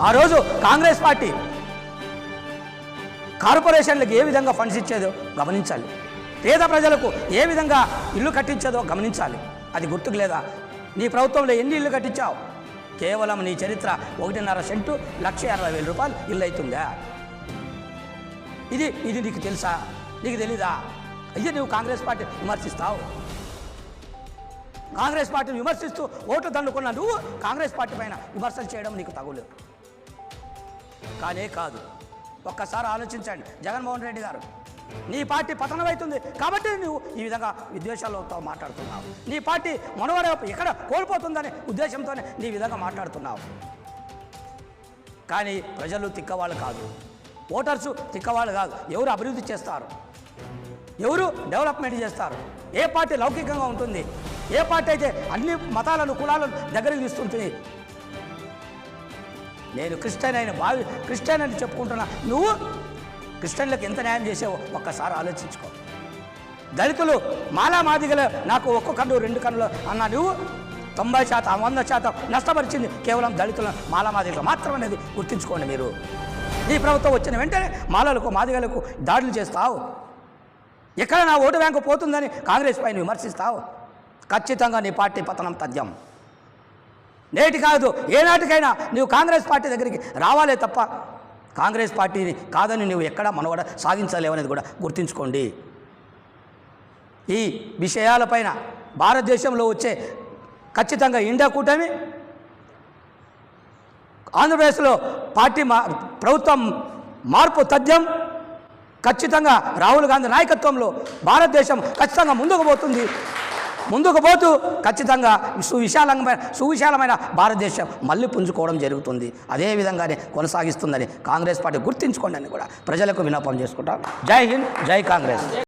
ఆ రోజు కాంగ్రెస్ పార్టీ కార్పొరేషన్లకు ఏ విధంగా ఫండ్స్ ఇచ్చేదో గమనించాలి. పేద ప్రజలకు ఏ విధంగా ఇల్లు కట్టించేదో గమనించాలి. అది గుర్తుకు లేదా? నీ ప్రభుత్వంలో ఎన్ని ఇల్లు కట్టించావు? కేవలం నీ చరిత్ర ఒకటిన్నర సెంటు లక్ష అరవై వేల రూపాయలు ఇల్లు అవుతుందా ఇది ఇది నీకు తెలుసా? నీకు తెలీదా? అయ్యే నువ్వు కాంగ్రెస్ పార్టీ విమర్శిస్తావు. కాంగ్రెస్ పార్టీని విమర్శిస్తూ ఓటు దండుకున్న నువ్వు కాంగ్రెస్ పార్టీ పైన విమర్శలు చేయడం నీకు తగులేదు కానే కాదు. ఒక్కసారి ఆలోచించండి. జగన్మోహన్ రెడ్డి గారు నీ పార్టీ పతనమవుతుంది కాబట్టి నువ్వు ఈ విధంగా విద్వేషాలతో మాట్లాడుతున్నావు. నీ పార్టీ మనవడ ఇక్కడ కోల్పోతుందనే ఉద్దేశంతోనే నీ విధంగా మాట్లాడుతున్నావు. కానీ ప్రజలు తిక్కవాళ్ళు కాదు. ఓటర్సు తిక్కవాళ్ళు కాదు. ఎవరు అభివృద్ధి చేస్తారు? ఎవరు డెవలప్మెంట్ చేస్తారు? ఏ పార్టీ లౌకికంగా ఉంటుంది? ఏ పార్టీ అయితే అన్ని మతాలను కులాలను దగ్గరికి తీసుకుంటుంది? నేను క్రిస్టియన్ అయిన భావి క్రిస్టియన్ అని చెప్పుకుంటున్నా. నువ్వు క్రిస్టియన్లకు ఎంత న్యాయం చేసావో ఒక్కసారి ఆలోచించుకో. దళితులు మాలా మాదిగలు నాకు ఒక్క కన్ను రెండు కన్నులు అన్నా నువ్వు తొంభై శాతం వంద శాతం నష్టపరిచింది కేవలం దళితుల మాలా మాదిగలు మాత్రం అనేది గుర్తుంచుకోండి మీరు. ఈ ప్రభుత్వం వచ్చిన వెంటనే మాలలకు మాదిగలకు దాడులు చేస్తావు. ఎక్కడ నా ఓటు బ్యాంకు పోతుందని కాంగ్రెస్ పైన విమర్శిస్తావు. ఖచ్చితంగా నీ పార్టీ పతనం తథ్యం. నేటి కాదు ఏనాటికైనా నువ్వు కాంగ్రెస్ పార్టీ దగ్గరికి రావాలే తప్ప కాంగ్రెస్ పార్టీని కాదని నువ్వు ఎక్కడ మనవడ సాధించలేవనేది కూడా గుర్తుంచుకోండి. ఈ విషయాలపైన భారతదేశంలో వచ్చే ఖచ్చితంగా ఇండియా కూటమి ఆంధ్రప్రదేశ్లో పార్టీ మా ప్రభుత్వం మార్పు తథ్యం ఖచ్చితంగా రాహుల్ గాంధీ నాయకత్వంలో భారతదేశం ఖచ్చితంగా ముందుకు పోతుంది. ముందుకు పోతూ ఖచ్చితంగా సువిశాలమైన సువిశాలమైన భారతదేశం మళ్ళీ పుంజుకోవడం జరుగుతుంది. అదే విధంగానే కొనసాగిస్తుందని కాంగ్రెస్ పార్టీ గుర్తించుకోండి అని కూడా ప్రజలకు విన్నపం చేసుకుంటాం. జై హింద్ జై కాంగ్రెస్.